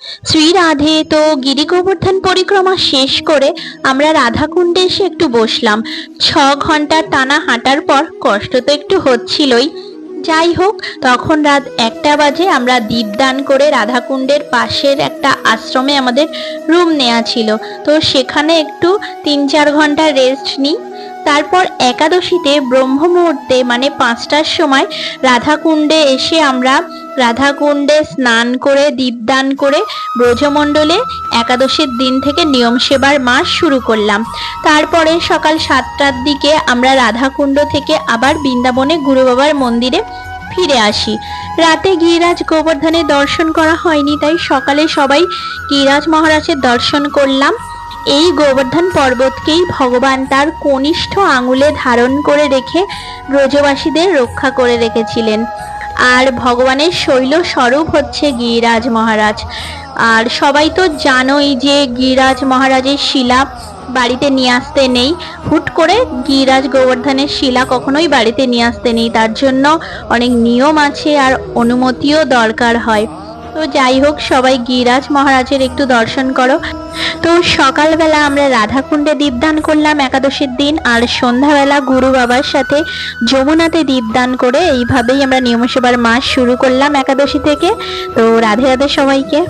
শ্রী রাধে তো গিরি গোবর্ধন পরিক্রমা শেষ করে আমরা রাধাকুণ্ডে এসে একটু বসলাম। ছ ঘণ্টার টানা হাঁটার পর কষ্ট তো একটু হচ্ছিলই। যাই হোক, তখন রাত একটা বাজে আমরা দীপদান করে রাধাকুণ্ডের পাশের একটা আশ্রমে আমাদের রুম নেওয়া ছিল। তো সেখানে একটু তিন চার ঘণ্টা রেস্ট নিই। তারপর একাদশীতে ব্রহ্ম মুহূর্তে মানে পাঁচটার সময়, রাধাকুণ্ডে এসে আমরা রাধাকুণ্ডে স্নান করে, দীপদান করে ব্রজমণ্ডলে একাদশীর দিন থেকে নিয়ম সেবার মাস শুরু করলাম। তারপরে সকাল সাতটার দিকে আমরা রাধাকুণ্ড থেকে আবার বৃন্দাবনে গুরু বাবার মন্দিরে ফিরে আসি। রাতে গিরিরাজ গোবর্ধনের দর্শন করা হয়নি, তাই সকালে সবাই গিরিরাজ মহারাজের দর্শন করলাম। এই গোবর্ধন পর্বতকেই ভগবান তার কনিষ্ঠ আঙুলে ধারণ করে রেখে ব্রজবাসীদের রক্ষা করে রেখেছিলেন। আর ভগবানের শৈল স্বরূপ হচ্ছে গিরিরাজ মহারাজ। আর সবাই তো জানোই যে গিরিরাজ মহারাজের শিলা বাড়িতে নিয়ে আসতে নেই। হুট করে গিরিরাজ গোবর্ধনের শিলা কখনোই বাড়িতে নিয়ে আসতে নেই। তার জন্য অনেক নিয়ম আছে আর অনুমতিও দরকার হয়। তো যাই হোক, সবাই গিরাজ মহারাজের একটু দর্শন করো। তো সকালবেলা আমরা রাধাকুণ্ডে দীপদান করলাম একাদশীর দিন, আর সন্ধ্যাবেলা গুরু বাবার সাথে যমুনাতে দীপদান করে এইভাবেই আমরা নিয়মসেবার মাস শুরু করলাম একাদশী থেকে। তো রাধে রাধে সবাইকে।